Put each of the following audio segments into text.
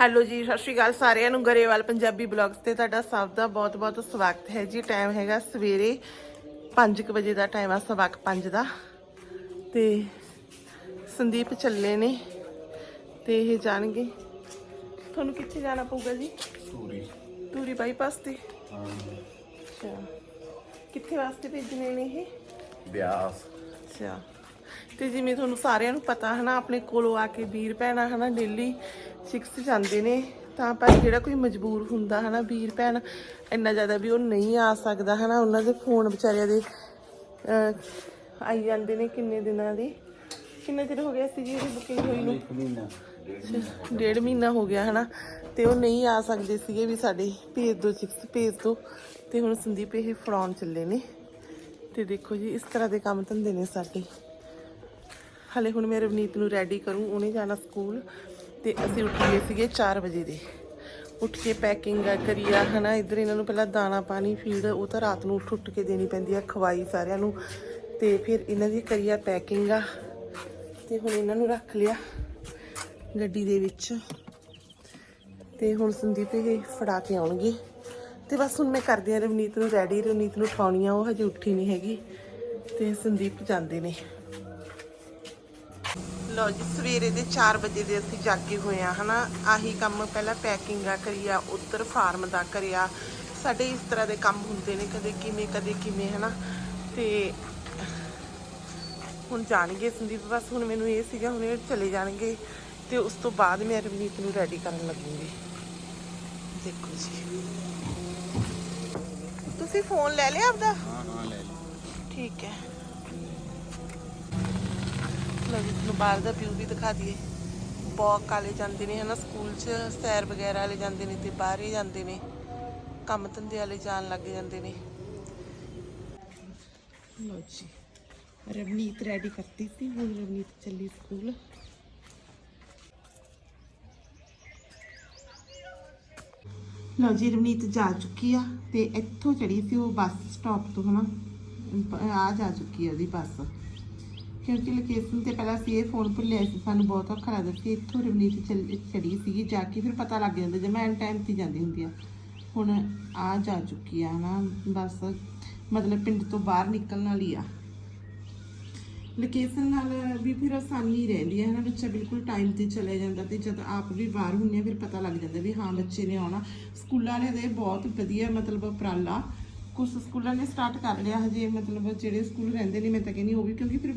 Hello ਜੀ ਸਤਿ ਸ਼੍ਰੀ ਅਕਾਲ ਸਾਰਿਆਂ ਨੂੰ ਗਰੇਵਾਲ ਪੰਜਾਬੀ ਬਲੌਗਸ ਤੇ ਤੁਹਾਡਾ ਸਭ ਦਾ ਬਹੁਤ-ਬਹੁਤ ਸਵਾਗਤ ਹੈ ਜੀ। ਟਾਈਮ ਹੈਗਾ ਸਵੇਰੇ 5:00 ਵਜੇ ਦਾ ਟਾਈਮ ਆ ਸਵਾ ਕੁ 5 ਦਾ। ਤੇ ਸੰਦੀਪ ਚੱਲੇ ਨੇ ਤੇ ਇਹ ਜਾਣਗੇ। ਤੁਹਾਨੂੰ ਕਿੱਥੇ ਜਾਣਾ ਪਊਗਾ ਜੀ? ਪੂਰੀ ਧੂਰੀ ਬਾਈਪਾਸ ਤੇ? ਹਾਂ। ਅੱਛਾ। ਕਿੱਥੇ ਵਾਸਤੇ ਭੇਜਣੇ ਨੇ ਇਹ? ਬਿਆਸ। ਅੱਛਾ। ਤੇ ਜਿਵੇਂ ਤੁਹਾਨੂੰ ਸਾਰਿਆਂ ਨੂੰ ਪਤਾ ਹਨਾ ਆਪਣੇ ਕੋਲੋਂ ਆ ਕੇ ਵੀਰ ਭੈਣਾਂ ਹਨਾ ਡੇਲੀ 6 ਜਾਂਦੇ ਨੇ ਤਾਂ ਪਰ ਜਿਹੜਾ ਕੋਈ ਮਜਬੂਰ ਹੁੰਦਾ ਹਨਾ ਵੀਰ ਭੈਣ ਇੰਨਾ ਜ਼ਿਆਦਾ ਵੀ ਉਹ ਨਹੀਂ ਆ ਸਕਦਾ ਹਨਾ ਉਹਨਾਂ ਦੇ ਫੋਨ ਵਿਚਾਰਿਆਂ ਦੇ ਆਈ ਜਾਂਦੇ ਨੇ ਕਿੰਨੇ ਦਿਨਾਂ ਦੇ। ਕਿੰਨੇ ਦਿਨ ਹੋ ਗਏ ਸੀ ਜੀ ਇਹਦੀ ਬੁਕਿੰਗ ਹੋਈ ਨੂੰ? ਡੇਢ ਮਹੀਨਾ ਹੋ ਗਿਆ ਹਨਾ ਤੇ ਉਹ ਨਹੀਂ ਆ ਸਕਦੇ ਸੀਗੇ ਵੀ ਸਾਡੇ ਭੇਜ ਦੋ ਚਿਪਸ ਭੇਜ ਦੋ ਤੇ ਹੁਣ ਸੰਦੀਪ ਇਹ ਫੜਾਉਣ ਚੱਲੇ ਨੇ। ਤੇ ਦੇਖੋ ਜੀ ਇਸ ਤਰ੍ਹਾਂ ਦੇ ਕੰਮ ਧੰਦੇ ਨੇ ਸਾਡੇ। ਹਲੇ ਹੁਣ ਮੈਂ ਰਵਨੀਤ ਨੂੰ ਰੈਡੀ ਕਰੂੰ, ਉਹਨੇ ਜਾਣਾ ਸਕੂਲ ਤੇ ਅਸੀਂ ਉੱਠ ਗਏ ਸੀਗੇ 4 ਵਜੇ ਦੇ। ਉੱਠ ਕੇ ਪੈਕਿੰਗ ਕਰੀਆ ਹਨਾ, ਇੱਧਰ ਇਹਨਾਂ ਨੂੰ ਪਹਿਲਾਂ ਦਾਣਾ ਪਾਣੀ ਫੀਡ ਉਹ ਤਾਂ ਰਾਤ ਨੂੰ ਉੱਠ ਉੱਠ ਕੇ ਦੇਣੀ ਪੈਂਦੀ ਆ, ਖਵਾਈ ਸਾਰਿਆਂ ਨੂੰ। ਤੇ ਫਿਰ ਇਹਨਾਂ ਦੀ ਕਰੀਆ ਪੈਕਿੰਗ ਆ, ਤੇ ਹੁਣ ਇਹਨਾਂ ਨੂੰ ਰੱਖ ਲਿਆ ਗੱਡੀ ਦੇ ਵਿੱਚ। ਤੇ ਹੁਣ ਸੰਦੀਪ ਇਹ ਫੜਾ ਕੇ ਆਉਣਗੇ। ਤੇ ਬਸ ਹੁਣ ਮੈਂ ਕਰਦੀ ਆ, ਰਵਨੀਤ ਨੂੰ ਰੈਡੀ ਰਵਨੀਤ ਨੂੰ ਉਠਾਉਣੀ ਆ, ਉਹ ਹਜੇ ਉੱਠੀ ਨਹੀਂ ਹੈਗੀ। ਤੇ ਸੰਦੀਪ ਜਾਂਦੇ ਨੇ। ਲਓ ਜੀ ਸਵੇਰੇ ਦੇ 4 ਵਜੇ ਦੇ ਅਸੀਂ ਜਾਗੇ ਹੋਏ ਆ ਹਨਾ? ਆਹੀ ਕੰਮ ਪਹਿਲਾਂ ਪੈਕਿੰਗ ਆ ਕਰੀਆ ਉੱਧਰ ਫਾਰਮ ਦਾ ਕਰਿਆ। ਸਾਡੇ ਇਸ ਤਰ੍ਹਾਂ ਦੇ ਕੰਮ ਹੁੰਦੇ ਨੇ ਕਦੇ ਕਿਵੇਂ ਕਦੇ ਕਿਵੇਂ ਹਨਾ? ਤੇ ਹੁਣ ਜਾਣਗੇ ਸੰਦੀਪ ਬਸ ਹੁਣ ਮੈਨੂੰ ਇਹ ਸੀਗਾ ਹੁਣ ਇਹ ਚਲੇ ਜਾਣਗੇ। ਤੇ ਉਸ ਤੋਂ ਬਾਅਦ ਮੈਂ ਰਵਨੀਤ ਨੂੰ ਰੈਡੀ ਕਰਨ ਲੱਗੂੰਗੀ। ਦੇਖੋ ਜੀ। ਤੁਸੀਂ ਫੋਨ ਲੈ ਲਿਆ ਆਪਦਾ? ਹਾਂ ਹਾਂ ਲੈ ਲਈ ਠੀਕ ਹੈ। ਬਾਹਰ ਦਾ ਵਿਊ ਵੀ ਦਿਖਾ ਦਈਏ। ਵਾਕ ਵਾਲੇ ਜਾਂਦੇ ਨੇ ਹਨਾ ਸਕੂਲ 'ਚ ਸੈਰ ਵਗੈਰਾ ਵਾਲੇ ਜਾਂਦੇ ਨੇ ਤੇ ਬਾਹਰ ਹੀ ਜਾਂਦੇ ਨੇ। ਕੰਮ ਧੰਦੇ ਵਾਲੇ ਜਾਣ ਲੱਗ ਜਾਂਦੇ ਨੇ। ਲਓ ਜੀ, ਰਵਨੀਤ ਰੈਡੀ ਕਰਤੀ ਸੀ, ਹੁਣ ਰਵਨੀਤ ਚੱਲੀ ਸਕੂਲ ਲਓ ਜੀ, ਰਵਨੀਤ ਜਾ ਚੁੱਕੀ ਆ ਤੇ ਇੱਥੋਂ ਚੜੀ ਸੀ ਉਹ ਬੱਸ ਸਟਾਪ ਤੋਂ ਹਨਾ ਪ- ਆ ਜਾ ਚੁੱਕੀ ਆ ਉਹਦੀ ਬੱਸ। ਕਿਉਂਕਿ ਲੋਕੇਸ਼ਨ ਤੇ ਪਹਿਲਾਂ ਸੀ ਇਹ ਫੋਨ ਭੁੱਲਿਆ ਸੀ, ਸਾਨੂੰ ਬਹੁਤ ਔਖਾ ਲੱਗਦਾ ਸੀ। ਇੱਥੋਂ ਰਵਨੀਤ ਚੱਲ- ਚੜੀ ਸੀਗੀ ਜਾ ਕੇ, ਫਿਰ ਪਤਾ ਲੱਗ ਜਾਂਦਾ ਜੇ ਮੈਂ ਐਨ ਟਾਈਮ ਤੇ ਜਾਂਦੀ ਹੁੰਦੀ ਆ। ਹੁਣ ਆ ਜਾ ਚੁੱਕੀ ਆ ਨਾ, ਬਸ ਮਤਲਬ ਪਿੰਡ ਤੋਂ ਬਾਹਰ ਨਿਕਲਣ ਵਾਲੀ ਆ। ਲੋਕੇਸ਼ਨ ਨਾਲ ਵੀ ਫਿਰ ਆਸਾਨੀ ਰਹਿੰਦੀ ਹੈ ਨਾ ਬੱਚਾ ਬਿਲਕੁਲ ਟਾਈਮ ਤੇ ਚਲੇ ਜਾਂਦਾ ਤੇ ਜਦ ਆਪ ਵੀ ਬਾਹਰ ਹੁੰਨੇ ਆ, ਫਿਰ ਪਤਾ ਲੱਗ ਜਾਂਦਾ ਵੀ ਹਾਂ, ਬੱਚੇ ਨੇ ਆਉਣਾ। ਸਕੂਲਾਂ ਵਾਲਿਆਂ ਦੇ ਬਹੁਤ ਵਧੀਆ ਮਤਲਬ ਉਪਰਾਲਾ। ਕੁਝ ਸਕੂਲਾਂ ਨੇ ਸਟਾਰਟ ਕਰ ਲਿਆ ਹਜੇ, ਮਤਲਬ ਜਿਹੜੇ ਸਕੂਲ ਰਹਿੰਦੇ ਨੇ, ਮੈਂ ਤਾਂ ਕਹਿੰਦੀ ਉਹ ਵੀ, ਕਿਉਂਕਿ ਫਿਰ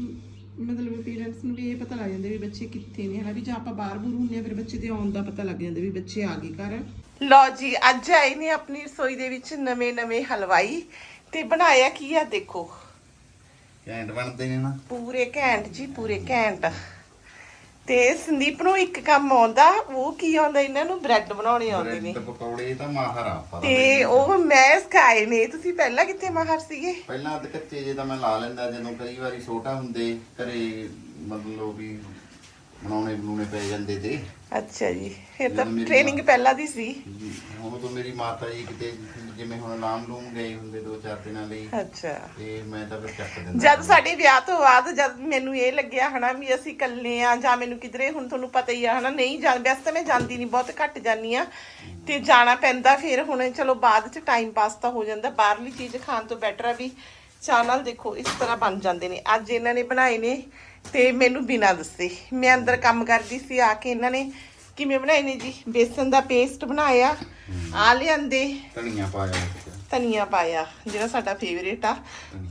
ਮਤਲਬ ਪੇਰੈਂਟਸ ਨੂੰ ਵੀ ਇਹ ਪਤਾ ਲੱਗ ਜਾਂਦਾ ਵੀ ਬੱਚੇ ਕਿੱਥੇ ਨੇ ਹਨਾ ਵੀ ਜੇ ਆਪਾਂ ਬਾਹਰ ਬੂਰ ਹੁੰਨੇ ਆ ਫਿਰ ਬੱਚੇ ਦੇ ਆਉਣ ਦਾ ਪਤਾ ਲੱਗ ਜਾਂਦਾ ਵੀ ਬੱਚੇ ਆ ਗਏ ਘਰ। ਲਓ ਜੀ ਅੱਜ ਆਏ ਨੇ ਆਪਣੀ ਰਸੋਈ ਦੇ ਵਿੱਚ ਨਵੇਂ ਨਵੇਂ ਹਲਵਾਈ ਤੇ ਬਣਾਇਆ ਕੀ ਆ ਦੇਖੋ। ਕੈਂਟ ਬਣਦੇ ਨੇ ਨਾ। ਪੂਰੇ ਘੈਂਟ ਜੀ ਪੂਰੇ ਘੈਂਟ। ਤੇ ਸੰਦੀਪ ਨੂੰ ਇੱਕ ਕੰਮ ਆਉਂਦਾ ਉਹ ਕੀ ਆਉਂਦਾ ਇਹਨਾਂ ਨੂੰ ਬ੍ਰੈਡ ਬਣਾਉਣੇ ਆਉਂਦੇ ਨੇ ਬ੍ਰੈਡ ਪਕੌੜੇ ਤਾਂ ਮਾਹਰ ਆ ਪਤਾ ਤੇ। ਉਹ ਮੈਂ ਸਿਖਾਏ ਨੇ ਤੁਸੀਂ ਪਹਿਲਾਂ ਕਿੱਥੇ ਮਾਹਰ ਸੀਗੇ ਪਹਿਲਾਂ ਤੇ ਕੱਚੇ ਜੇ ਤਾਂ ਮੈਂ ਲਾ ਲੈਂਦਾ ਜਦੋਂ ਕਈ ਵਾਰੀ ਛੋਟਾ ਹੁੰਦੇ ਘਰੇ ਮਤਲਬ ਵੀ ਬਣਾਉਣੇ ਬਣਾਉਣੇ ਪੈ ਜਾਂਦੇ ਤੇ। ਅੱਛਾ ਜੀ ਫਿਰ ਤਾਂ ਮੇਰੀ ਟ੍ਰੇਨਿੰਗ ਪਹਿਲਾਂ ਦੀ ਸੀ। ਜੀ, ਹੁਣ ਤੋਂ ਮੇਰੀ ਮਾਤਾ ਜੀ ਕਿਤੇ ਜਿਵੇਂ ਹੁਣ ਨਾਮ ਲੂਮ ਗਏ ਹੁੰਦੇ ਦੋ ਚਾਰ ਦਿਨਾਂ ਲਈ ਅੱਛਾ। ਤੇ ਮੈਂ ਤਾਂ ਫਿਰ ਚੱਕ ਦਿੰਦਾ ਜਦ ਸਾਡੇ ਵਿਆਹ ਤੋਂ ਬਾਅਦ ਜਦ ਮੈਨੂੰ ਇਹ ਲੱਗਿਆ ਹਨਾ ਵੀ ਅਸੀਂ ਇਕੱਲੇ ਆ ਜਾਂ ਮੈਨੂੰ ਕਿਧਰੇ ਹੁਣ ਤੁਹਾਨੂੰ ਪਤਾ ਹੀ ਆ ਹਨਾ ਨਹੀਂ ਜਾਂ ਵੈਸੇ ਤਾਂ ਮੈਂ ਜਾਂਦੀ ਨਹੀਂ ਬਹੁਤ ਘੱਟ ਜਾਂਦੀ ਆ। ਤੇ ਜਾਣਾ ਪੈਂਦਾ ਫਿਰ ਹੁਣ ਚਲੋ ਬਾਅਦ ਚ ਟਾਈਮ ਪਾਸ ਤਾਂ ਹੋ ਜਾਂਦਾ ਬਾਹਰਲੀ ਚੀਜ਼ ਖਾਣ ਤੋਂ ਬੈਟਰ ਆ ਵੀ ਚਾਹ ਨਾਲ ਦੇਖੋ ਇਸ ਤਰ੍ਹਾਂ ਬਣ ਜਾਂਦੇ ਨੇ। ਅੱਜ ਇਹਨਾਂ ਨੇ ਬਣਾਏ ਨੇ ਤੇ ਮੈਨੂੰ ਬਿਨਾਂ ਦੱਸੇ ਮੈਂ ਅੰਦਰ ਕੰਮ ਕਰਦੀ ਸੀ ਆ ਕੇ ਇਹਨਾਂ ਨੇ ਕਿਵੇਂ ਬਣਾਏ ਨੇ ਜੀ? ਬੇਸਨ ਦਾ ਪੇਸਟ ਬਣਾਇਆ ਆ ਲਿਆਂਦੇ। ਧਨੀਆ ਪਾ ਜਾ ਵਿੱਚ ਧਨੀਆ ਪਾਇਆ ਜਿਹੜਾ ਸਾਡਾ ਫੇਵਰੇਟ ਆ।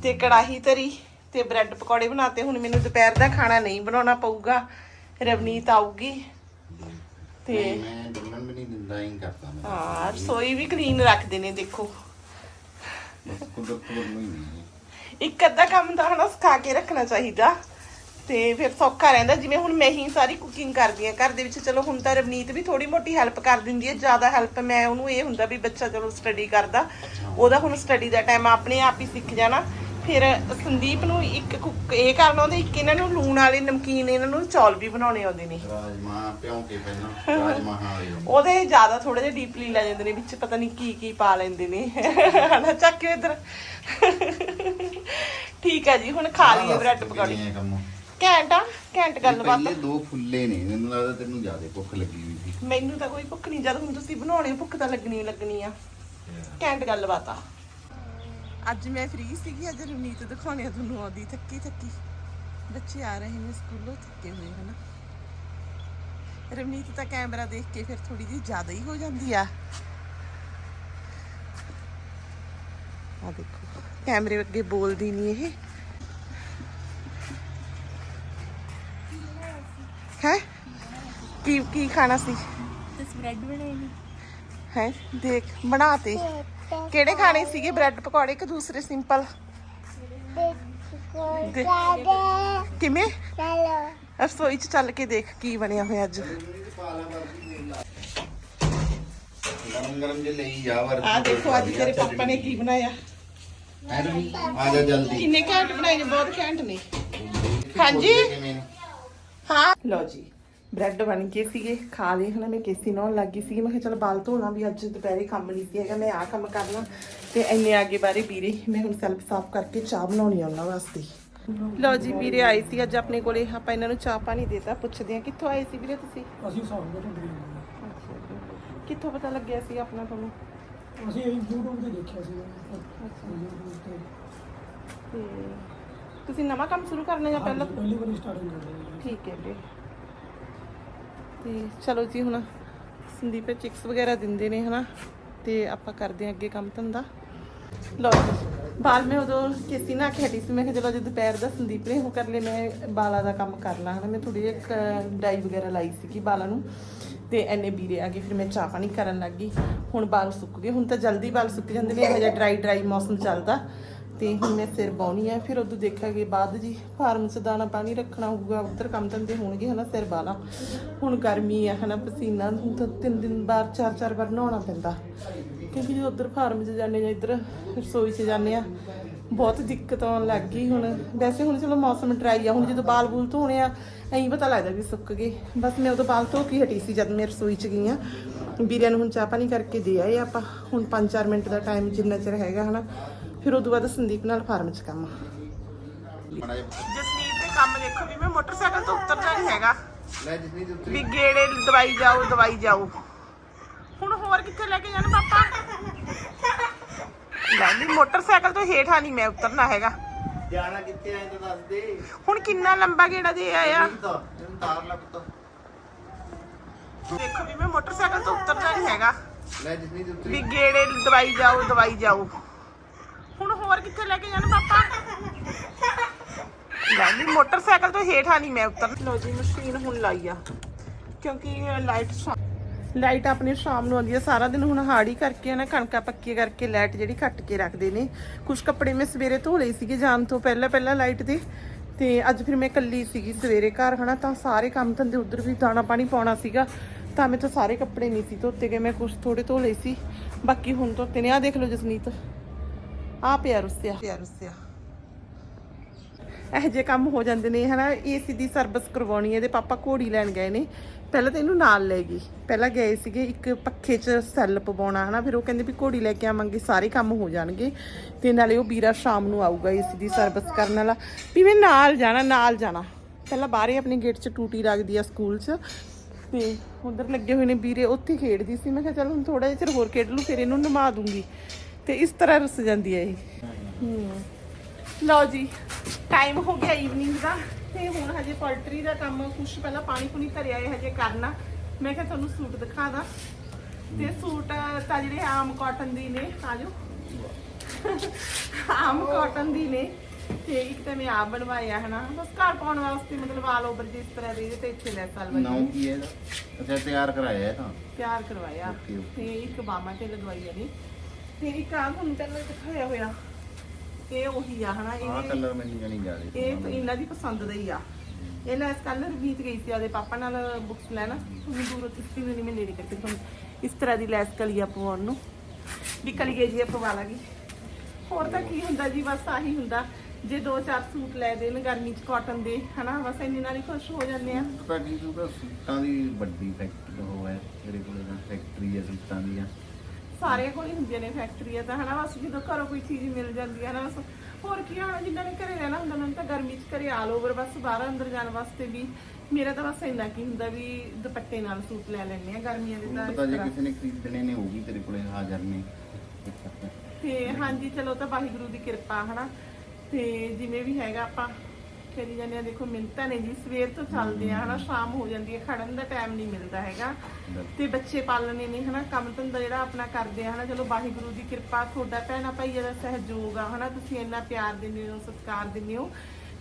ਤੇ ਕੜਾਹੀ ਧਰੀ ਤੇ ਬ੍ਰੈਡ ਪਕੌੜੇ ਬਣਾਤੇ। ਹੁਣ ਮੈਨੂੰ ਦੁਪਹਿਰ ਦਾ ਖਾਣਾ ਨਹੀਂ ਬਣਾਉਣਾ ਪਊਗਾ। ਰਵਨੀਤ ਆਊਗੀ। ਤੇ ਨਹੀਂ, ਮੈਂ ਡੁੱਲਣ ਵੀ ਨਹੀਂ ਦਿੰਦਾ ਹੀ ਕਰਦਾ ਮੈਂ। ਹਾਂ ਰਸੋਈ ਵੀ ਕਲੀਨ ਰੱਖਦੇ ਨੇ ਦੇਖੋ। ਕੁਦਰਤ ਹੀ ਇੱਕ ਅੱਧਾ ਕੰਮ ਤਾਂ ਹਨਾ ਸਿਖਾ ਕੇ ਰੱਖਣਾ ਚਾਹੀਦਾ। ਤੇ ਫਿਰ ਸੌਖਾ ਰਹਿੰਦਾ ਜਿਵੇਂ ਹੁਣ ਮੈਂ ਹੀ ਸਾਰੀ ਕੁਕਿੰਗ ਕਰਦੀ ਆ ਘਰ ਦੇ ਵਿੱਚ ਚਲੋ ਹੁਣ ਤਾਂ ਰਵਨੀਤ ਵੀ ਥੋੜੀ ਮੋਟੀ ਹੈਲਪ ਕਰ ਦਿੰਦੀ ਹੈ ਜ਼ਿਆਦਾ ਹੈਲਪ ਮੈਂ ਉਹਨੂੰ ਇਹ ਹੁੰਦਾ ਵੀ ਬੱਚਾ ਚਲੋ ਸਟੱਡੀ ਕਰਦਾ। ਉਹਦਾ ਹੁਣ ਸਟੱਡੀ ਦਾ ਟਾਈਮ ਆਪਣੇ ਆਪ ਹੀ ਸਿੱਖ ਜਾਣਾ। ਫਿਰ ਸੰਦੀਪ ਨੂੰ ਇੱਕ ਕੁੱਕ ਇਹ ਕਰਨਾ ਆਉਂਦਾ ਇੱਕ ਇਹਨਾਂ ਨੂੰ ਲੂਣ ਵਾਲੇ ਨਮਕੀਨ ਇਹਨਾਂ ਨੂੰ ਚੌਲ ਵੀ ਬਣਾਉਣੇ ਆਉਂਦੇ ਨੇ। ਰਾਜਮਾ ਪਿਉਂ ਕੇ ਪਹਿਲਾਂ ਰਾਜਮਾ ਵਾਲੇ ਹੁੰਦੇ। ਉਹਦੇ ਜ਼ਿਆਦਾ ਥੋੜੇ ਜਿਹਾ ਡੀਪਲੀ ਲੈ ਜਾਂਦੇ ਨੇ ਵਿੱਚ ਪਤਾ ਨਹੀਂ ਕੀ ਕੀ ਪਾ ਲੈਂਦੇ ਨੇ। ਹਨਾ ਚੱਕ ਕੇ ਇਧਰ। ਠੀਕ ਹੈ ਜੀ ਹੁਣ ਖਾ ਲਈਏ ਬ੍ਰੈਡ ਪਕੌੜੇ। ਘੈਂਟ ਆ ਘੈਂਟ ਗੱਲਬਾਤ। ਪਹਿਲੇ ਦੋ ਫੁੱਲੇ ਨੇ ਮੈਨੂੰ ਲੱਗਦਾ ਤੈਨੂੰ ਜ਼ਿਆਦਾ ਭੁੱਖ ਲੱਗੀ ਹੋਈ ਸੀ। ਮੈਨੂੰ ਤਾਂ ਕੋਈ ਭੁੱਖ ਨਹੀਂ ਜਦ ਹੁਣ ਤੁਸੀਂ ਬਣਾਉਣੇ ਭੁੱਖ ਤਾਂ ਲੱਗਣੀ ਓ ਲੱਗਣੀ ਆ। ਘੈਂਟ ਗੱਲਬਾਤ ਆ। ਅੱਜ ਮੈਂ ਫ੍ਰੀ ਸੀਗੀ ਅੱਜ ਰਵਨੀਤ ਦਿਖਾਉਣੇ ਆ ਤੁਹਾਨੂੰ ਆਉਂਦੀ ਥੱਕੀ ਥੱਕੀ। ਬੱਚੇ ਆ ਰਹੇ ਨੇ ਸਕੂਲੋਂ ਥੱਕੇ ਹੋਏ ਹਨ? ਰਵਨੀਤ ਤਾਂ ਕੈਮਰਾ ਦੇਖ ਕੇ ਫਿਰ ਥੋੜੀ ਜਿਹੀ ਜ਼ਿਆਦਾ ਹੀ ਹੋ ਜਾਂਦੀ ਆ। ਆ ਦੇਖੋ ਕੈਮਰੇ ਅੱਗੇ ਬੋਲਦੀ ਨਹੀਂ ਇਹ। ਹੈ? ਕੀ ਕੀ ਖਾਣਾ ਸੀ? ਤੁਸੀਂ ਬ੍ਰੈਡ ਬਣਾਏ ਨੇ। ਹੈ? ਦੇਖ ਬਣਾਤੇ ਕਿਹੜੇ ਖਾਣੇ ਸੀਗੇ? ਬ੍ਰੈਡ ਪਕੌੜੇ ਕਿ ਦੂਸਰੇ ਸਿੰਪਲ? ਦੇ- ਕਿਵੇਂ? ਰਸੋਈ ਚ ਚੱਲ ਕੇ ਦੇਖ ਕੀ ਬਣਿਆ ਹੋਇਆ ਅੱਜ। ਗਰਮ ਗਰਮ ਜੇ ਲਈ ਜਾ ਆ ਦੇਖੋ ਅੱਜ ਤੇਰੇ ਪਾਪਾ ਨੇ ਕੀ ਬਣਾਇਆ। ਆ ਜਾ ਜਲਦੀ। ਕਿੰਨੇ ਘੈਂਟ ਬਣਾਏ ਨੇ ਬਹੁਤ ਘੈਂਟ ਨੇ। ਹਾਂਜੀ? ਹਾਂ। ਲਓ ਜੀ ਬ੍ਰੈਡ ਬਣ ਗਏ ਸੀਗੇ ਖਾ ਲਏ ਹਨਾ ਮੈਂ ਕੇਸੀ ਨਹਾਉਣ ਲੱਗੀ ਸੀ ਮੈਂ ਕਿਹਾ ਚਲ ਬਾਲ ਧੋਣਾ ਵੀ ਅੱਜ ਦੁਪਹਿਰੇ ਕੰਮ ਨਹੀਂ ਸੀ ਹੈਗਾ ਮੈਂ ਆਹ ਕੰਮ ਕਰਨਾ। ਤੇ ਇੰਨੇ ਆਗੇ ਬਾਰੇ ਵੀਰੇ ਮੈਂ ਹੁਣ ਸੈਲਫ ਸਾਫ਼ ਕਰਕੇ ਚਾਹ ਬਣਾਉਣੀ ਆ ਉਹਨਾਂ ਵਾਸਤੇ। ਲਓ ਜੀ ਵੀਰੇ ਆਏ ਸੀ ਅੱਜ ਆਪਣੇ ਕੋਲੇ ਆਪਾਂ ਇਹਨਾਂ ਨੂੰ ਚਾਹ ਪਾਣੀ ਦੇਤਾ ਪੁੱਛਦੇ ਆ ਕਿੱਥੋਂ ਆਏ ਸੀ ਵੀਰੇ ਤੁਸੀਂ? ਅਸੀਂ ਸੌਂ ਗਏ ਢੰਡਰੀ ਕਿੱਥੋਂ ਪਤਾ ਲੱਗਿਆ ਸੀ ਆਪਣਾ ਤੁਹਾਨੂੰ? ਅਸੀਂ ਇਹ YouTube ਤੇ ਦੇਖਿਆ ਸੀ। ਤੇ ਤੇ ਤੁਸੀਂ ਨਵਾਂ ਕੰਮ ਸ਼ੁਰੂ ਕਰਨਾ ਜਾਂ ਪਹਿਲਾਂ? ਪਹਿਲੀ ਵਾਰੀ ਸਟਾਰਟਿੰਗ ਕਰ ਰਹੇ ਹਾਂ ਠੀਕ ਹੈ ਵੀਰੇ ਤੇ ਚਲੋ ਜੀ ਹੁਣ ਸੰਦੀਪ ਚਿਕਸ ਵਗੈਰਾ ਦਿੰਦੇ ਨੇ ਹਨਾ? ਤੇ ਆਪਾਂ ਕਰਦੇ ਹਾਂ ਅੱਗੇ ਕੰਮ ਧੰਦਾ। ਜੀ, ਬਾਲ ਮੈਂ ਉਦੋਂ ਕੇਸੀ ਨਾ ਕੇ ਹਟੀ ਸੀ ਮੈਂ ਕਿਹਾ ਚਲੋ ਜੇ ਦੁਪਹਿਰ ਦਾ ਸੰਦੀਪ ਨੇ ਉਹ ਕਰ ਲਏ ਮੈਂ ਬਾਲਾਂ ਦਾ ਕੰਮ ਕਰ ਲਾਂ ਹਨਾ? ਮੈਂ ਥੋੜੀ ਜਿਹੀ ਡਾਈ ਵਗੈਰਾ ਲਾਈ ਸੀਗੀ ਬਾਲਾਂ ਨੂੰ ਤੇ ਐਨੇ ਵੀਰੇ ਆ ਗਏ ਫਿਰ ਮੈਂ ਚਾਹ ਪਾਣੀ ਕਰਨ ਲੱਗ ਗਈ। ਹੁਣ ਬਾਲ ਸੁੱਕ ਗਏ ਹੁਣ ਤਾਂ ਜਲਦੀ ਬਾਲ ਸੁੱਕ ਜਾਂਦੇ ਨੇ ਇਹੋ ਜਿਹਾ ਡਰਾਈ ਡਰਾਈ ਮੌਸਮ ਚੱਲਦਾ। ਤੇ ਹੁਣ ਮੈਂ ਸਿਰ ਬਾਉਣੀ ਆ। ਫਿਰ ਉਦੋਂ ਦੇਖਾਂਗੇ ਬਾਅਦ ਜੀ, ਫਾਰਮ 'ਚ ਦਾਣਾ ਪਾਣੀ ਰੱਖਣਾ ਹੋਊਗਾ, ਉੱਧਰ ਕੰਮ ਧੰਦੇ ਹੋਣਗੇ ਹਨਾ ਸਿਰ ਬਾਲਾ ਹੁਣ ਗਰਮੀ ਆ ਹਨਾ, ਪਸੀਨਾ ਹੁਣ ਤਾਂ ਤਿੰਨ ਦਿਨ ਬਾਅਦ ਚਾਰ ਚਾਰ ਵਾਰ ਨਹਾਉਣਾ ਪੈਂਦਾ। ਕਿਉਂਕਿ ਜਦੋਂ ਉੱਧਰ ਫਾਰਮ 'ਚ ਜਾਂਦੇ ਜਾਂ ਇੱਧਰ ਰਸੋਈ 'ਚ ਜਾਂਦੇ ਆ, ਬਹੁਤ ਦਿੱਕਤ ਆਉਣ ਲੱਗ ਗਈ ਹੁਣ। ਵੈਸੇ ਹੁਣ ਚਲੋ ਮੌਸਮ ਡਰਾਈ ਆ, ਹੁਣ ਜਦੋਂ ਬਾਲ ਬੂਲ ਧੋਣੇ ਆ ਐਂ ਪਤਾ ਲੱਗਦਾ ਵੀ ਸੁੱਕ ਗਏ। ਬਸ ਮੈਂ ਉਦੋਂ ਬਾਲ ਧੋ ਕੇ ਹਟੀ ਸੀ ਜਦ ਮੈਂ ਰਸੋਈ 'ਚ ਗਈ ਆ। ਵੀਰਿਆਂ ਨੂੰ ਹੁਣ ਚਾਹ ਪਾਣੀ ਕਰਕੇ ਦੇ ਆਏ ਆਪਾਂ। ਹੁਣ 5-4 ਮਿੰਟ ਦਾ ਟਾਈਮ ਜਿੰਨਾ ਚਿਰ ਹੈਗਾ ਹਨਾ ਫਿਰ ਉਦੋਂ ਬਾਅਦ ਸੰਦੀਪ ਨਾਲ ਫਾਰਮ 'ਚ ਕੰਮ। ਜਸਨੀਤ ਦੇ ਕੰਮ ਦੇਖੋ ਵੀ ਮੈਂ ਮੋਟਰਸਾਈਕਲ ਤੋਂ ਉਤਰਨਾ ਨਹੀਂ ਹੈਗਾ। ਲੈ ਜਿਸਨੀ ਤੇ ਵੀ ਗੇੜੇ ਦਵਾਈ ਜਾਓ ਦਵਾਈ ਜਾਓ। ਹੁਣ ਹੋਰ ਕਿੱਥੇ ਲੈ ਕੇ ਜਾਣ ਪਾਪਾ? ਲੈ ਵੀ ਮੋਟਰਸਾਈਕਲ ਤੋਂ ਹੇਠਾਂ ਨਹੀਂ ਮੈਂ ਉਤਰਨਾ ਹੈਗਾ। ਜਾਣਾ ਕਿੱਥੇ ਆਏ ਤਾਂ ਦੱਸ ਦੇ। ਹੁਣ ਕਿੰਨਾ ਲੰਬਾ ਗੇੜਾ ਦੇ ਆਇਆ। ਨਹੀਂ ਤਾਰ ਲੱਗ ਤਾ ਦੇਖੋ ਵੀ ਮੈਂ ਮੋਟਰਸਾਈਕਲ ਤੋਂ ਉਤਰਨਾ ਨਹੀਂ ਹੈਗਾ। ਲੈ ਜਿਸਨੀ ਤੇ ਵੀ ਗੇੜੇ ਦਵਾਈ ਜਾਓ ਦਵਾਈ ਜਾਓ। ਹੋਰ ਕਿੱਥੇ ਲੈ ਕੇ ਜਾਣ ਪਾਪਾ? ਲੈ ਮੋਟਰਸਾਈਕਲ ਤੋਂ ਹੇਠਾਂ ਨਹੀਂ ਮੈਂ ਉਤਰ ਲੋ ਜੀ, ਮਸ਼ੀਨ ਹੁਣ ਲਾਈ ਆ, ਕਿਉਂਕਿ ਲਾਈਟ ਲਾਈਟ ਆਪਣੀ ਸ਼ਾਮ ਨੂੰ ਆਉਂਦੀ ਹੈ ਸਾਰਾ ਦਿਨ ਹੁਣ ਹਾੜੀ ਕਰਕੇ ਨਾ, ਕਣਕਾਂ ਪੱਕੀਆਂ ਕਰਕੇ ਲਾਈਟ ਜਿਹੜੀ ਕੱਟ ਕੇ ਰੱਖਦੇ ਨੇ। ਕੁਝ ਕੱਪੜੇ ਮੈਂ ਸਵੇਰੇ ਧੋ ਲਏ ਸੀਗੇ ਜਾਣ ਤੋਂ ਪਹਿਲਾਂ ਪਹਿਲਾਂ ਲਾਈਟ ਦੇ। ਤੇ ਅੱਜ ਫਿਰ ਮੈਂ ਇਕੱਲੀ ਸੀਗੀ ਸਵੇਰੇ ਘਰ, ਹਨਾ, ਤਾਂ ਸਾਰੇ ਕੰਮ ਧੰਦੇ ਉਧਰ ਵੀ ਦਾਣਾ ਪਾਣੀ ਪਾਉਣਾ ਸੀਗਾ। ਤਾਂ ਮੈਂ ਤਾਂ ਸਾਰੇ ਕੱਪੜੇ ਨਹੀਂ ਸੀ ਧੋਤੇ ਗਏ, ਮੈਂ ਕੁਝ ਥੋੜੇ ਧੋ ਲਏ ਸੀ। ਬਾਕੀ ਹੁਣ ਧੋਤੇ ਨੇ। ਆ ਦੇਖ ਲਓ ਜਸਨੀਤ। ਆ। ਪਿਆ ਰੁੱਸਿਆ ਪਿਆ ਰੁੱਸਿਆ ਇਹੋ ਜਿਹੇ ਕੰਮ ਹੋ ਜਾਂਦੇ ਨੇ ਹਨਾ ਏਸੀ ਦੀ ਸਰਵਿਸ ਕਰਵਾਉਣੀ ਹੈ ਇਹਦੇ ਪਾਪਾ ਘੋੜੀ ਲੈਣ ਗਏ ਨੇ। ਪਹਿਲਾਂ ਤਾਂ ਇਹਨੂੰ ਨਾਲ ਲੈ ਗਈ। ਪਹਿਲਾਂ ਗਏ ਸੀਗੇ ਇੱਕ ਪੱਖੇ 'ਚ ਸੈੱਲ ਪਵਾਉਣਾ ਹਨਾ ਫਿਰ ਉਹ ਕਹਿੰਦੇ ਵੀ ਘੋੜੀ ਲੈ ਕੇ ਆਵਾਂਗੇ ਸਾਰੇ ਕੰਮ ਹੋ ਜਾਣਗੇ। ਤੇ ਨਾਲੇ ਉਹ ਵੀਰਾ ਸ਼ਾਮ ਨੂੰ ਆਊਗਾ ਏਸੀ ਦੀ ਸਰਵਿਸ ਕਰਨ ਵਾਲਾ। ਵੀ ਮੈਂ ਨਾਲ ਜਾਣਾ ਨਾਲ ਜਾਣਾ। ਪਹਿਲਾਂ ਬਾਹਰੇ ਆਪਣੇ ਗੇਟ 'ਚ ਟੂਟੀ ਲੱਗਦੀ ਆ ਸਕੂਲ 'ਚ। ਤੇ ਉਧਰ ਲੱਗੇ ਹੋਏ ਨੇ ਵੀਰੇ ਉੱਥੇ ਖੇਡਦੀ ਸੀ। ਮੈਂ ਕਿਹਾ ਚੱਲ ਹੁਣ ਥੋੜਾ ਜਿਹਾ ਚਿਰ ਹੋਰ ਖੇਡ ਲੂ ਫਿਰ ਇਹਨੂੰ ਨਮਾ ਦੂੰਗੀ। ਤੇ ਇਸ ਤਰ੍ਹਾਂ ਰੁੱਸ ਜਾਂਦੀ ਹੈ ਇਹ। ਹੂੰ। ਲਓ ਜੀ ਟਾਈਮ ਹੋ ਗਿਆ ਈਵਨਿੰਗ ਦਾ ਤੇ ਹੁਣ ਹਜੇ ਪੋਲਟਰੀ ਦਾ ਕੰਮ ਕੁਛ ਪਹਿਲਾਂ ਪਾਣੀ ਪੁਣੀ ਧਰਿਆ ਹੈ ਹਜੇ ਕਰਨਾ। ਮੈਂ ਕਿਹਾ ਤੁਹਾਨੂੰ ਸੂਟ ਦਿਖਾ ਦਾਂ। ਤੇ ਸੂਟ ਤਾਂ ਜਿਹੜੇ ਆਮ ਕਾਟਨ ਦੀ ਨੇ ਆਜੋ ਆਮ ਕਾਟਨ ਦੀ ਨੇ। ਤੇ ਇੱਕ ਤਾਂ ਮੈਂ ਆਪ ਬਣਵਾਇਆ ਹਨਾ ਬਸ ਘਰ ਪਾਉਣ ਵਾਸਤੇ ਮਤਲਬ ਆਲ ਓਵਰ ਜਿਸ ਤਰ੍ਹਾਂ ਦੇ ਤੇ ਇੱਥੇ ਲੈਸਾਂ ਨਾਮ ਲਵਾਈਆਂ ਕੀ ਹੈ ਇਹਦਾ? ਅੱਛਾ ਤਿਆਰ ਕਰਾਇਆ ਹੈ ਤਾਂ। ਤਿਆਰ ਕਰਵਾਇਆ. ਤੇ ਇੱਕ ਬਾਹਾਂ ਤੇ ਲਗਵਾਈ ਆ ਨੇ ਤੇ ਇੱਕ ਆ ਤੁਹਾਨੂੰ ਪਹਿਲਾਂ ਦਿਖਾਇਆ ਹੋਇਆ। ਇਹ ਉਹੀ ਆ ਹਨਾ ਆਹ ਇਹ ਕਲਰ ਮੈਨੂੰ ਜਾਣੀ ਜਾਦੇ ਇਹ ਤਾਂ ਇਹਨਾਂ ਦੀ ਪਸੰਦ ਦਾ ਹੀ ਆ। ਇਹ ਲੈ ਕਲਰ ਬੀਤ ਗਈ ਸੀ ਆਦੇ ਪਾਪਾ ਨਾਲ ਬੁੱਕਸ ਲੈਣਾ ਤੁਹਾਨੂੰ ਦੂਰੋਂ ਤਿਸਤੀ ਨੂੰ ਨਹੀਂ ਮੈਂ ਨੇੜੇ ਕਰਕੇ ਤੁਹਾਨੂੰ ਇਸ ਤਰ੍ਹਾਂ ਦੀ ਲੈਸ ਕਲੀਆ ਪਵਾਉਣ ਨੂੰ ਵੀ ਕਲੀਏ ਜੀ ਪਵਾ ਲਾਂਗੀ। ਹੋਰ ਤਾਂ ਕੀ ਹੁੰਦਾ ਜੀ ਬਸ ਆਹੀ ਹੁੰਦਾ ਜੇ ਦੋ ਚਾਰ ਸੂਟ ਲੈ ਦੇਣ ਗਰਮੀ ਚ ਕਾਟਨ ਦੇ ਹਨਾ ਬਸ ਇੰਨੇ ਨਾਲ ਹੀ ਖੁਸ਼ ਹੋ ਜਾਂਦੇ ਆ। ਤੂੰ ਸੂਟਾਂ ਦੀ ਵੱਡੀ ਫੈਕਟਰੀ ਉਹ ਹੈ ਤੇਰੇ ਕੋਲੇ ਤਾਂ ਫੈਕਟਰੀ ਹੈ ਸੂਟਾਂ ਦੀ ਆ ਸਾਰਿਆਂ ਕੋਲ ਹੀ ਹੁੰਦੀਆਂ ਨੇ ਫੈਕਟਰੀਆਂ ਤਾਂ ਹਨਾ ਬਸ ਜਦੋਂ ਘਰੋਂ ਕੋਈ ਚੀਜ਼ ਮਿਲ ਜਾਂਦੀ ਹੈ ਨਾ ਬਸ ਹੋਰ ਕੀ ਆਣਾ ਜਿੰਨਾਂ ਨੇ ਘਰੇ ਰਹਿਣਾ ਹੁੰਦਾ ਮੈਨੂੰ ਤਾਂ ਗਰਮੀ 'ਚ ਘਰੇ ਆਲ ਓਵਰ ਬਸ ਬਾਹਰ ਅੰਦਰ ਜਾਣ ਵਾਸਤੇ ਵੀ ਮੇਰਾ ਤਾਂ ਬਸ ਇੰਨਾ ਕੀ ਹੁੰਦਾ ਵੀ ਦੁਪੱਟੇ ਨਾਲ ਸੂਟ ਲੈ ਲੈਣੇ ਆ ਗਰਮੀਆਂ ਦੇ ਤਾਂ ਪਤਾ ਜੇ। ਕਿਸੇ ਨੇ ਖਰੀਦਣੇ ਨੇ ਹੋਊਗੀ ਤੇਰੇ ਕੋਲੇ ਹਾਜ਼ਰ ਨੇ ਤੇ ਹਾਂਜੀ ਚਲੋ ਤਾਂ ਵਾਹਿਗੁਰੂ ਦੀ ਕਿਰਪਾ ਹਨਾ ਤੇ ਜਿਵੇਂ ਵੀ ਹੈਗਾ ਆਪਾਂ ਕਰੀ ਜਾਂਦੇ ਆ, ਦੇਖੋ ਮਿੰਤਾਂ ਨੇ ਜੀ, ਸਵੇਰ ਤੋਂ ਚੱਲਦੇ ਆ, ਹਨਾ, ਸ਼ਾਮ ਹੋ ਜਾਂਦੀ ਹੈ, ਖੜਨ ਦਾ ਟਾਈਮ ਨਹੀਂ ਮਿਲਦਾ ਹੈਗਾ। ਤੇ ਬੱਚੇ ਪਾਲਣੇ ਨੇ, ਹਨਾ, ਕੰਮ ਧੰਦਾ ਜਿਹੜਾ ਆਪਣਾ ਕਰਦੇ ਆ, ਹਨਾ, ਚਲੋ ਵਾਹਿਗੁਰੂ ਦੀ ਕਿਰਪਾ, ਤੁਹਾਡਾ ਭੈਣਾ ਭਾਈਆ ਦਾ ਸਹਿਯੋਗ ਆ, ਹਨਾ, ਤੁਸੀਂ ਇੰਨਾ ਪਿਆਰ ਦਿੰਦੇ ਹੋ, ਸਤਿਕਾਰ ਦਿੰਦੇ ਹੋ।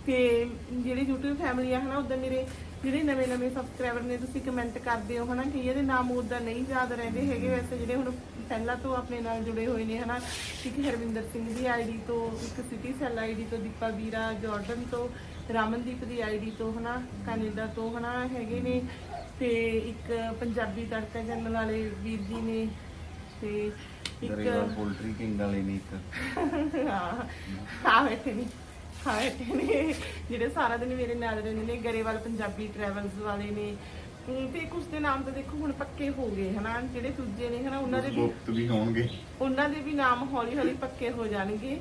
ਤੇ ਜਿਹੜੀ YouTube ਫੈਮਿਲੀ ਆ, ਹਨਾ ਉਦੋਂ ਮੇਰੇ ਜਿਹੜੇ ਨਵੇਂ ਨਵੇਂ ਸਬਸਕ੍ਰਾਈਬਰ ਨੇ, ਤੁਸੀਂ ਕਮੈਂਟ ਕਰਦੇ ਹੋ, ਹਨਾ ਕਈਆਂ ਦੇ ਨਾਮ ਉਦਾਂ ਨਹੀਂ ਯਾਦ ਰਹਿੰਦੇ ਹੈਗੇ, ਵੈਸੇ ਜਿਹੜੇ ਹੁਣ ਪਹਿਲਾਂ ਤੋਂ ਆਪਣੇ ਨਾਲ ਜੁੜੇ ਹੋਏ ਨੇ, ਹਨਾ, ਇੱਕ ਹਰਵਿੰਦਰ ਸਿੰਘ ਦੀ ਆਈਡੀ ਤੋਂ, ਇੱਕ ਸਿਟੀ ਸੈਲ ਆਈਡੀ ਤੋਂ, ਦੀਪਾ ਵੀਰਾ ਜਾਰਡਨ ਤੋਂ ਰਮਨਦੀਪ ਦੀ ਆਈਡੀ ਤੋਂ ਹਨਾ ਕੈਨੇਡਾ ਤੋਂ ਹਨਾ ਹੈਗੇ ਨੇ ਤੇ ਇੱਕ ਪੰਜਾਬੀ ਤੜਕਾ ਚੈਨਲ ਵਾਲੇ ਵੀਰ ਜੀ ਨੇ ਤੇ ਦਰੇਵਾ ਇੱਕ ਪੋਲਟਰੀ ਕਿੰਗ ਵਾਲੇ ਨੇ ਇੱਕ। ਹਾਂ ਹਾਂ ਬੈਠੇ ਨੇ ਹਾਂ ਬੈਠੇ ਨੇ ਜਿਹੜੇ ਸਾਰਾ ਦਿਨ ਮੇਰੇ ਨਾਲ ਰਹਿੰਦੇ ਨੇ ਗਰੇਵਾਲ ਪੰਜਾਬੀ ਟਰੈਵਲਸ ਵਾਲੇ ਨੇ ਤੇ ਕੁਝ ਦੇ ਨਾਮ ਤਾਂ ਦੇਖੋ ਹੁਣ ਪੱਕੇ ਹੋ ਗਏ ਹਨਾ ਜਿਹੜੇ ਦੂਜੇ ਨੇ ਹਨਾ ਉਹਨਾਂ ਦੇ ਵੀ ਹੋਣਗੇ। ਉਹਨਾਂ ਦੇ ਵੀ ਨਾਮ ਹੌਲੀ ਹੌਲੀ ਪੱਕੇ ਹੋ ਜਾਣਗੇ।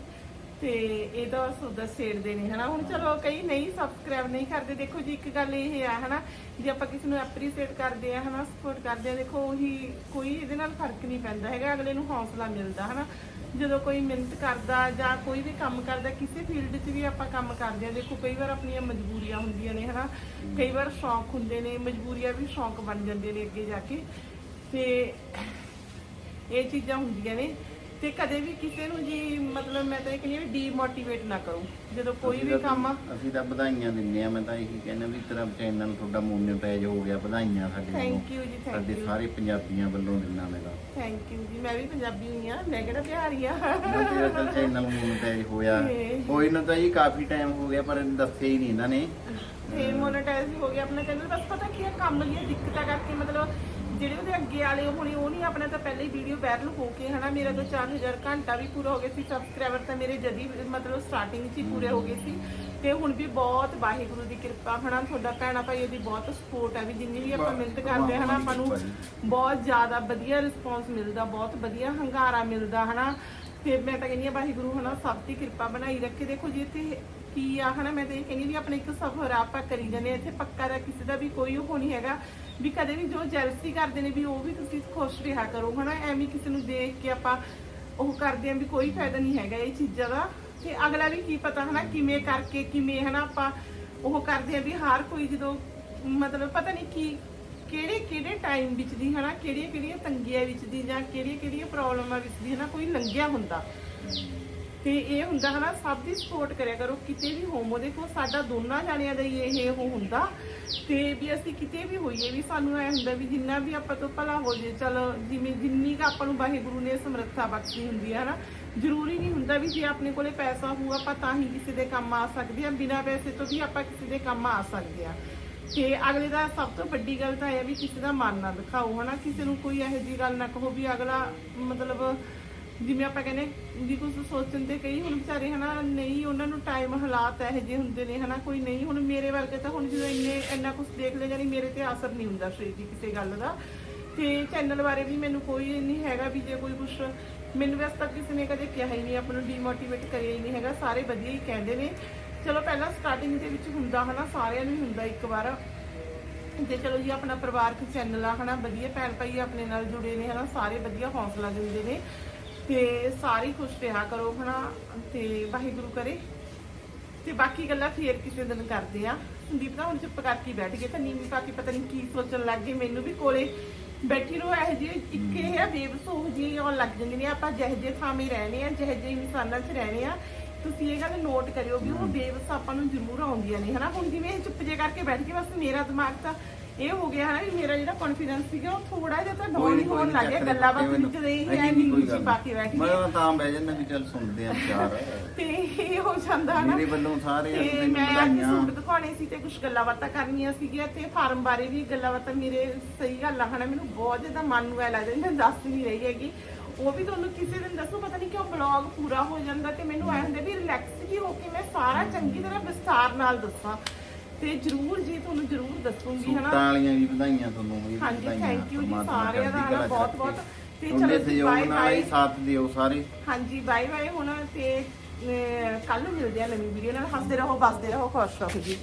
ਤੇ ਇਹਦਾ ਤਾਂ ਬਸ ਉਹਦਾ ਸੇੜਦੇ ਨੇ, ਹਨਾ? ਹੁਣ ਚਲੋ ਕਈ ਨਹੀਂ ਸਬਸਕ੍ਰਾਈਬ ਨਹੀਂ ਕਰਦੇ। ਦੇਖੋ ਜੀ, ਇੱਕ ਗੱਲ ਇਹ ਆ, ਹਨਾ, ਜੇ ਆਪਾਂ ਕਿਸੇ ਨੂੰ ਐਪਰੀਸ਼ੀਏਟ ਕਰਦੇ ਆ, ਹਨਾ ਸਪੋਰਟ ਕਰਦੇ ਆ, ਦੇਖੋ ਉਹੀ ਕੋਈ ਇਹਦੇ ਨਾਲ ਫ਼ਰਕ ਨਹੀਂ ਪੈਂਦਾ ਹੈਗਾ, ਅਗਲੇ ਨੂੰ ਹੌਸਲਾ ਮਿਲਦਾ, ਹਨਾ? ਜਦੋਂ ਕੋਈ ਮਿਹਨਤ ਕਰਦਾ ਜਾਂ ਕੋਈ ਵੀ ਕੰਮ ਕਰਦਾ, ਕਿਸੇ ਫੀਲਡ 'ਚ ਵੀ ਆਪਾਂ ਕੰਮ ਕਰਦੇ ਆ, ਦੇਖੋ, ਕਈ ਵਾਰ ਆਪਣੀਆਂ ਮਜਬੂਰੀਆਂ ਹੁੰਦੀਆਂ ਨੇ, ਹਨਾ? ਕਈ ਵਾਰ ਸ਼ੌਂਕ ਹੁੰਦੇ ਨੇ, ਮਜਬੂਰੀਆਂ ਵੀ ਸ਼ੌਂਕ ਬਣ ਜਾਂਦੇ ਨੇ ਅੱਗੇ ਜਾ ਕੇ। ਤੇ ਇਹ ਚੀਜ਼ਾਂ ਹੁੰਦੀਆਂ ਨੇ। ਤੇ ਕਦੇ ਵੀ ਕਿਸੇ ਨੂੰ ਜੀ ਮਤਲਬ ਮੈਂ ਤਾਂ ਇਹ ਕਹਿੰਦੀ ਹਾਂ ਵੀ ਡੀਮੋਟੀਵੇਟ ਨਾ ਕਰੋ। ਜਦੋਂ ਕੋਈ ਅਸੀਂ ਵੀ ਤਾਂ- ਕੰਮ ਆ। ਅਸੀਂ ਤਾਂ ਵਧਾਈਆਂ ਦਿੰਦੇ ਆ ਮੈਂ ਤਾਂ ਇਹੀ ਕਹਿੰਦਾ ਵੀ ਤੇਰਾ ਚੈਨਲ ਤੁਹਾਡਾ ਮੋਨੇਟਾਈਜ਼ ਹੋ ਗਿਆ ਵਧਾਈਆਂ ਸਾਡੇ ਥੈਂਕ ਯੂ ਜੀ ਥੈਂਕ ਸਾਡੇ ਯੂ ਸਾਰੇ ਪੰਜਾਬੀਆਂ ਵੱਲੋਂ ਦਿੰਦਾ ਮੈਂ ਤਾਂ। ਥੈਂਕ ਯੂ ਜੀ ਮੈਂ ਵੀ ਪੰਜਾਬੀ ਹੋਈ ਆ ਮੈਂ ਕਿਹੜਾ ਬਿਹਾਰੀ ਆ। ਮੈਂ ਤੇਰਾ ਤਾਂ ਚੈਨਲ ਮੋਨੇਟਾਈਜ਼ ਹੋਇਆ। ਕੋਈ ਨਾ ਤਾਂ ਜੀ ਕਾਫੀ ਟਾਈਮ ਹੋ ਗਿਆ ਪਰ ਦੱਸਿਆ ਹੀ ਨਹੀਂ ਇਹਨਾਂ ਨੇ। ਤੇ ਮੋਨੇਟਾਈਜ਼ ਹੋ ਗਿਆ ਆਪਣਾ ਚੈਨਲ ਬਸ ਪਤਾ ਕੀ ਆ ਕੰਮ ਦੀਆਂ ਦਿੱਕਤਾਂ ਕਰਕੇ ਮਤਲਬ ਜਿਹੜੇ ਉਹਦੇ ਅੱਗੇ ਵਾਲੇ ਹੋਣੇ, ਉਹ ਨਹੀਂ ਆਪਣਾ ਤਾਂ ਪਹਿਲੇ ਹੀ ਵੀਡੀਓ ਵਾਇਰਲ ਹੋ ਕੇ ਹਨਾ, ਮੇਰਾ ਤਾਂ 4000 ਘੰਟਾ ਵੀ ਪੂਰਾ ਹੋ ਗਿਆ ਸੀ ਸਬਸਕ੍ਰਾਈਬਰ ਤਾਂ ਮੇਰੇ ਜਦੀ ਮਤਲਬ ਸਟਾਰਟਿੰਗ 'ਚ ਹੀ ਪੂਰੇ ਹੋ ਗਏ ਸੀ। ਤੇ ਹੁਣ ਵੀ ਬਹੁਤ ਵਾਹਿਗੁਰੂ ਦੀ ਕਿਰਪਾ ਹਨਾ, ਤੁਹਾਡਾ ਭੈਣਾ ਭਾਈ ਦੀ ਬਹੁਤ ਸਪੋਰਟ ਹੈ ਵੀ ਜਿੰਨੀ ਵੀ ਆਪਾਂ ਮਿਹਨਤ ਕਰਦੇ ਹਨਾ, ਆਪਾਂ ਨੂੰ ਬਹੁਤ ਜ਼ਿਆਦਾ ਵਧੀਆ ਰਿਸਪੌਂਸ ਮਿਲਦਾ, ਬਹੁਤ ਵਧੀਆ ਹੰਗਾਰਾ ਮਿਲਦਾ ਹਨਾ। ਤੇ ਮੈਂ ਤਾਂ ਕਹਿੰਦੀ ਆ ਵਾਹਿਗੁਰੂ ਹਨਾ, ਸਭ ਦੀ ਕਿਰਪਾ ਬਣਾਈ ਰੱਖੇ। ਦੇਖੋ ਜੀ, ਇੱਥੇ ਕੀ ਆ, ਹਨਾ? ਮੈਂ ਤਾਂ ਇਹ ਕਹਿੰਦੀ ਵੀ ਆਪਣੇ ਇੱਕ ਸਫਰ ਆਪਾਂ ਕਰੀ ਜਾਂਦੇ ਹਾਂ। ਇੱਥੇ ਪੱਕਾ ਦਾ ਕਿਸੇ ਦਾ ਵੀ ਕੋਈ ਉਹ ਨਹੀਂ ਹੈਗਾ। ਵੀ ਕਦੇ ਵੀ ਜੋ ਜੈਲਸੀ ਕਰਦੇ ਨੇ, ਵੀ ਉਹ ਵੀ ਤੁਸੀਂ ਖੁਸ਼ ਰਿਹਾ ਕਰੋ, ਹਨਾ? ਐਵੇਂ ਕਿਸੇ ਨੂੰ ਦੇਖ ਕੇ ਆਪਾਂ ਉਹ ਕਰਦੇ ਆਂ ਵੀ ਕੋਈ ਫਾਇਦਾ ਨਹੀਂ ਹੈਗਾ ਇਹ ਚੀਜ਼ਾਂ ਦਾ। ਤੇ ਅਗਲਾ ਵੀ ਕੀ ਪਤਾ, ਹਨਾ? ਕਿਵੇਂ ਕਰਕੇ, ਕਿਵੇਂ, ਹਨਾ? ਆਪਾਂ ਉਹ ਕਰਦੇ ਆਂ ਵੀ ਹਰ ਕੋਈ ਜਦੋਂ, ਮਤਲਬ ਪਤਾ ਨਹੀਂ ਕੀ, ਕਿਹੜੇ ਕਿਹੜੇ ਟਾਈਮ ਵਿੱਚ ਦੀ, ਹਨਾ? ਕਿਹੜੀਆਂ ਕਿਹੜੀਆਂ ਤੰਗੀਆਂ ਵਿੱਚ ਦੀ ਜਾਂ ਕਿਹੜੀਆਂ ਕਿਹੜੀਆਂ ਪ੍ਰੋਬਲਮਾਂ ਵਿੱਚ ਦੀ, ਹਨਾ? ਕੋਈ ਲੰਘਿਆ ਹੁੰਦਾ। ਤੇ ਇਹ ਹੁੰਦਾ ਹਨਾ, ਸਭ ਦੀ ਸਪੋਰਟ ਕਰਿਆ ਕਰੋ, ਕਿਤੇ ਵੀ ਹੋਮੋ ਦੇਖੋ ਸਾਡਾ ਦੋਨਾਂ ਜਾਣਿਆਂ ਦਾ ਹੀ ਇਹ ਉਹ ਹੁੰਦਾ। ਤੇ ਵੀ ਅਸੀਂ ਕਿਤੇ ਵੀ ਹੋਈਏ, ਵੀ ਸਾਨੂੰ ਐ ਹੁੰਦਾ ਵੀ ਜਿੰਨਾ ਵੀ ਆਪਾਂ ਤੋਂ ਭਲਾ ਹੋ ਜੇ, ਚਲੋ ਜਿਵੇਂ ਜਿੰਨੀ ਕੁ ਆਪਾਂ ਨੂੰ ਵਾਹਿਗੁਰੂ ਨੇ ਸਮਰੱਥਾ ਬਖਸ਼ੀ ਹੁੰਦੀ ਹੈ ਹਨਾ, ਜ਼ਰੂਰੀ ਨਹੀਂ ਹੁੰਦਾ ਵੀ ਜੇ ਆਪਣੇ ਕੋਲੇ ਪੈਸਾ ਹੋਊ, ਆਪਾਂ ਤਾਂ ਹੀ ਕਿਸੇ ਦੇ ਕੰਮ ਆ ਸਕਦੇ ਹਾਂ ਬਿਨਾਂ ਪੈਸੇ ਤੋਂ ਵੀ ਆਪਾਂ ਕਿਸੇ ਦੇ ਕੰਮ ਆ ਸਕਦੇ ਹਾਂ ਤੇ ਅਗਲੇ ਦਾ ਸਭ ਤੋਂ ਵੱਡੀ ਗੱਲ ਤਾਂ ਇਹ ਹੈ ਵੀ ਕਿਸੇ ਦਾ ਮਨ ਨਾ ਦਿਖਾਓ ਹਨਾ, ਕਿਸੇ ਨੂੰ ਕੋਈ ਇਹੋ ਜਿਹੀ ਗੱਲ ਨਾ ਕਹੋ ਵੀ ਅਗਲਾ ਮਤਲਬ ਜਿਵੇਂ ਆਪਾਂ ਕਹਿੰਦੇ ਵੀ ਕੁਝ ਸੋਚਣ ਤੇ ਕਈ ਹੁਣ ਵਿਚਾਰੇ ਹਨਾ, ਨਹੀਂ, ਉਹਨਾਂ ਨੂੰ ਟਾਈਮ ਹਾਲਾਤ ਇਹੋ ਜਿਹੇ ਹੁੰਦੇ ਨੇ ਹਨਾ, ਕੋਈ ਨਹੀਂ, ਹੁਣ ਮੇਰੇ ਵਰਗੇ ਤਾਂ ਹੁਣ ਜਦੋਂ ਇੰਨੇ, ਇੰਨਾ ਕੁਝ ਦੇਖ ਲਿਆ ਜਾਨੀ ਮੇਰੇ ਤੇ ਅਸਰ ਨਹੀਂ ਹੁੰਦਾ ਸ਼ਰੀਰ ਦੀ ਕਿਸੇ ਗੱਲ ਦਾ। ਤੇ ਚੈਨਲ ਬਾਰੇ ਵੀ ਮੈਨੂੰ ਕੋਈ ਨਹੀਂ ਹੈਗਾ ਵੀ ਜੇ ਕੋਈ ਕੁਝ ਮੈਨੂੰ ਵੈਸੇ ਤੱਕ ਕਿਸੇ ਨੇ ਕਦੇ ਕਿਹਾ ਹੀ ਨਹੀਂ, ਆਪਾਂ ਨੂੰ ਡੀਮੋਟੀਵੇਟ ਕਰਿਆ ਹੀ ਨਹੀਂ ਹੈਗਾ, ਸਾਰੇ ਵਧੀਆ ਹੀ ਕਹਿੰਦੇ ਨੇ। ਚਲੋ ਪਹਿਲਾਂ ਸਟਾਰਟਿੰਗ ਦੇ ਵਿੱਚ ਹੁੰਦਾ ਹਨਾ, ਸਾਰਿਆਂ ਨੂੰ ਹੁੰਦਾ ਇੱਕ ਵਾਰ। ਤੇ ਚਲੋ ਜੀ, ਆਪਣਾ ਪਰਿਵਾਰਕ ਚੈਨਲ ਆ ਹਨਾ, ਵਧੀਆ ਭੈਣ ਭਾਈ ਆਪਣੇ ਨਾਲ ਜੁੜੇ ਨੇ ਹਨਾ, ਸਾਰੇ ਵਧੀਆ ਹੌਸਲਾ ਦਿੰਦੇ ਨੇ। ਤੇ ਸਾਰੇ ਖੁਸ਼ ਰਿਹਾ ਕਰੋ ਹਨਾ, ਤੇ ਵਾਹਿਗੁਰੂ ਕਰੇ। ਤੇ ਬਾਕੀ ਗੱਲਾਂ ਫੇਰ ਕਿਸੇ ਦਿਨ ਕਰਦੇ ਆ। ਸੰਦੀਪ ਤਾਂ ਹੁਣ ਚੁੱਪ ਕਰਕੇ ਬੈਠ ਗਏ ਤਾਂ ਨੀਵੀਂ ਪਾ ਕੇ ਪਤਾ ਨਹੀਂ ਕੀ ਸੋਚਣ ਲੱਗ ਗਏ। ਮੈਨੂੰ ਵੀ ਕੋਲੇ ਬੈਠੀ ਰਹੋ, ਇਹ ਜਿਹੇ ਇੱਕ ਇਹ ਆ, ਬੇਵਸੂਹ ਜੀ ਆਉਣ ਲੱਗ ਜਾਂਦੇ ਨੇ। ਆਪਾਂ ਜਿਹੇ ਜਿਹੇ ਥਾਵੇਂ ਰਹਿਣੇ ਆ, ਜਿਹੇ ਜਿਹੇ ਇਨਸਾਨਾਂ 'ਚ ਰਹਿਣੇ ਆ, ਤੁਸੀਂ ਇਹ ਗੱਲ ਨੋਟ ਕਰਿਓ ਵੀ ਉਹ ਬੇਵਸ ਆਪਾਂ ਨੂੰ ਜ਼ਰੂਰ ਆਉਂਦੀਆਂ ਨੇ, ਹਨਾ? ਹੁਣ ਜਿਵੇਂ ਇਹ ਚੁੱਪ ਜੇ ਕਰਕੇ ਬੈਠ ਕੇ ਬਸ ਮੇਰਾ ਦਿਮਾਗ ਤਾਂ ਇਹ ਹੋ ਗਿਆ ਹੈ ਮੇਰਾ ਜਿਹੜਾ ਕੌਨਫੀਡੈਂਸ ਸੀਗਾ ਉਹ ਥੋੜਾ ਜਿਹਾ ਤਾਂ ਡਾਊਨ ਹੋਣ ਲੱਗ ਗਿਆ ਗੱਲਾਂ ਬਾਤਾਂ ਵਿੱਚ ਦੇ ਹੀ ਐ ਨੀਵੀਂ ਚ ਪਾ ਕੇ ਬੈਠ ਮੈਂ ਤਾਂ ਬਹਿ ਜਾਂਦਾ ਵੀ ਚੱਲ ਸੁਣਦੇ ਆ ਵਿਚਾਰ। ਤੇ ਇਹ ਹੋ ਜਾਂਦਾ ਨਾ। ਮੇਰੇ ਵੱਲੋਂ ਸਾਰੇ ਤੇ ਮੈਂ ਅੱਜ ਸੂਟ ਦਿਖਾਉਣੇ ਸੀ ਤੇ ਕੁਝ ਗੱਲਾਂ ਬਾਤਾਂ ਕਰਨੀਆਂ ਸੀਗੀਆਂ ਤੇ ਫਾਰਮ ਬਾਰੇ ਵੀ ਗੱਲਾਂ ਬਾਤਾਂ ਮੇਰੇ ਸਹੀ ਗੱਲ ਆ ਹਨਾ। ਮੈਨੂੰ ਬਹੁਤ ਜ਼ਿਆਦਾ ਮਨ ਨੂੰ ਐ ਲੱਗਦਾ ਵੀ ਮੈਂ ਦੱਸ ਨਹੀਂ ਰਹੀ ਹੈਗੀ। ਉਹ ਵੀ ਤੁਹਾਨੂੰ ਕਿਸੇ ਦਿਨ ਦੱਸੋ ਪਤਾ ਨਹੀਂ ਕਿਉਂ ਬਲੌਗ ਪੂਰਾ ਹੋ ਜਾਂਦਾ ਤੇ ਮੈਨੂੰ ਐ ਹੁੰਦਾ ਵੀ ਰਿਲੈਕਸ ਜੀ ਹੋ ਕੇ ਮੈਂ ਸਾਰਾ ਚੰਗੀ ਤਰ੍ਹਾਂ ਵਿਸਥਾਰ ਨਾਲ ਦੱਸਾਂ। ਤੇ ਜਰੂਰ ਜੀ ਤੁਹਾਨੂੰ ਜਰੂਰ ਦੱਸੂਗੀ ਸੂਟਾਂ ਹਨਾ ਵਾਲੀਆਂ ਵੀ ਵਧਾਈਆਂ ਤੁਹਾਨੂੰ ਵੀ ਹਾਂਜੀ, thank you ਜੀ, ਸਾਰਿਆਂ ਦਾ ਬਹੁਤ-ਬਹੁਤ। ਰੱਖੇ। ਤੇ ਚਲੋ ਜੀ, ਨਾਲ ਹੀ bye। ਸਾਥ ਦਿਓ ਸਾਰੇ ਹਾਂਜੀ ਬਾਏ ਬਾਏ ਹੁਣ ਤੇ ਕੱਲ ਨੂੰ ਮਿਲਦੇ ਆ ਨਵੀਂ ਵੀਡੀਓ ਨਾਲ ਹੱਸਦੇ ਰਹੋ ਬਸਦੇ ਰਹੋ ਖੁਸ਼ ਰਹੋ ਜੀ